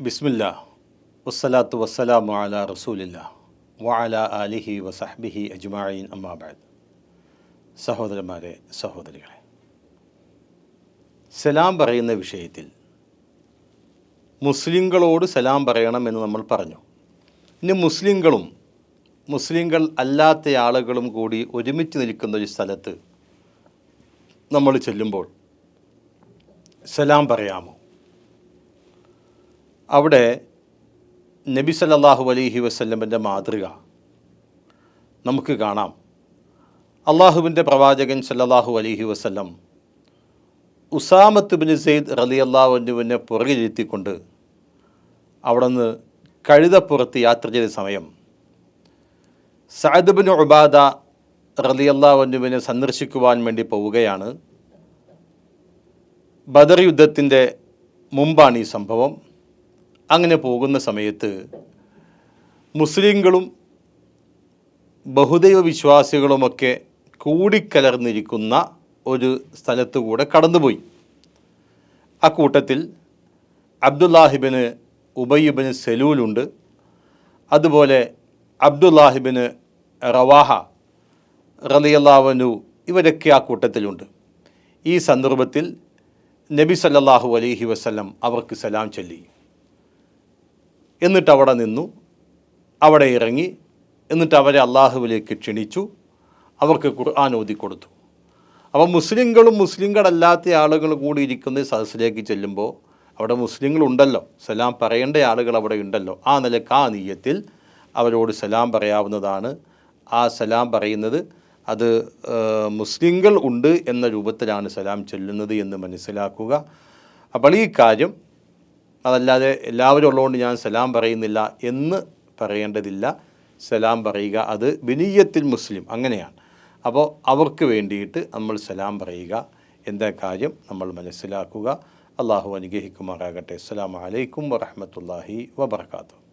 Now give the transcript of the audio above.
ബിസ്മില്ല. വസ്സലാത്തു വസ്സലാമു അല റസൂലില്ല. വഅല അലിഹി വസഹ്ബിഹി അജ്മായിൻ അമ്മാബാദ് സഹോദരന്മാരെ സഹോദരികളെ. സലാം പറയുന്ന വിഷയത്തിൽ മുസ്ലിങ്ങളോട് സലാം പറയണമെന്ന് നമ്മൾ പറഞ്ഞു. ഇനി മുസ്ലിങ്ങളും മുസ്ലിങ്ങൾ അല്ലാത്ത ആളുകളും കൂടി ഒരുമിച്ച് നിൽക്കുന്ന ഒരു സ്ഥലത്ത് നമ്മൾ ചെല്ലുമ്പോൾ സലാം പറയാമോ? അവിടെ നബി സല്ലാഹു അലൈഹി വസ്ല്ലമിന്റെ മാതൃക. നമുക്ക് കാണാം. അള്ളാഹുവിന്റെ പ്രവാചകൻ സല്ലാഹു അലൈഹി വസ്ല്ലം ഉസാമത്ത് ബിൻ സെയ്ദ് റലി അള്ളാഹുവിനെ പുറകിലിരുത്തിക്കൊണ്ട് അവിടെ നിന്ന് കഴുതപ്പുറത്ത് യാത്ര ചെയ്ത സമയം. സഅദ് ബിൻ ഉബാദ റലി അള്ളാഹുവിനെ സന്ദർശിക്കുവാൻ വേണ്ടി പോവുകയാണ്. ബദർ യുദ്ധത്തിന്റെ മുമ്പാണ് ഈ സംഭവം. അങ്ങനെ പോകുന്ന സമയത്ത് മുസ്ലിങ്ങളും ബഹുദൈവ വിശ്വാസികളുമൊക്കെ കൂടിക്കലർന്നിരിക്കുന്ന ഒരു സ്ഥലത്തു കൂടെ കടന്നുപോയി. ആ കൂട്ടത്തിൽ അബ്ദുല്ലാഹിബിന് ഉബയ്യുബിന് സെലൂലുണ്ട്. അതുപോലെ അബ്ദുല്ലാഹിബിന് റവാഹ റലിയല്ലാവനു ഇവരൊക്കെ ആ കൂട്ടത്തിലുണ്ട്. ഈ സന്ദർഭത്തിൽ നബി സല്ലാഹു അലഹി വസ്ലം അവർക്ക് സലാം ചൊല്ലി. എന്നിട്ട് അവിടെ നിന്നു. അവിടെ ഇറങ്ങി. എന്നിട്ട് അവരെ അള്ളാഹുവിലേക്ക് ക്ഷണിച്ചു. അവർക്ക് ഖുർആൻ ഓതി കൊടുത്തു അപ്പോൾ മുസ്ലിങ്ങളും മുസ്ലിങ്ങളല്ലാത്ത ആളുകൾ കൂടി ഇരിക്കുന്ന സദസ്സിലേക്ക് ചെല്ലുമ്പോൾ അവിടെ മുസ്ലിങ്ങളുണ്ടല്ലോ. സലാം പറയേണ്ട ആളുകൾ അവിടെ ഉണ്ടല്ലോ. ആ നിലയ്ക്ക് ആ നീയത്തിൽ അവരോട് സലാം പറയാവുന്നതാണ്. ആ സലാം പറയുന്നത് അത് മുസ്ലിങ്ങൾ ഉണ്ട് എന്ന രൂപത്തിലാണ് സലാം ചെല്ലുന്നത് എന്ന് മനസ്സിലാക്കുക. അപ്പോൾ ഈ കാര്യം അതല്ലാതെ എല്ലാവരും ഉള്ളതുകൊണ്ട് ഞാൻ സലാം പറയുന്നില്ല എന്ന് പറയേണ്ടതില്ല. സലാം പറയുക അത് ബിനിയത്തിൽ മുസ്ലിം അങ്ങനെയാണ്. അപ്പോൾ അവർക്ക് വേണ്ടിയിട്ട് നമ്മൾ സലാം പറയുക. എന്താ കാര്യം? നമ്മൾ മനസ്സിലാക്കുക. അള്ളാഹു അനുഗ്രഹിക്കുമാറാകട്ടെ. അസ്സാം വലൈക്കും വറഹമത്തല്ലാഹി വബർക്കാത്തു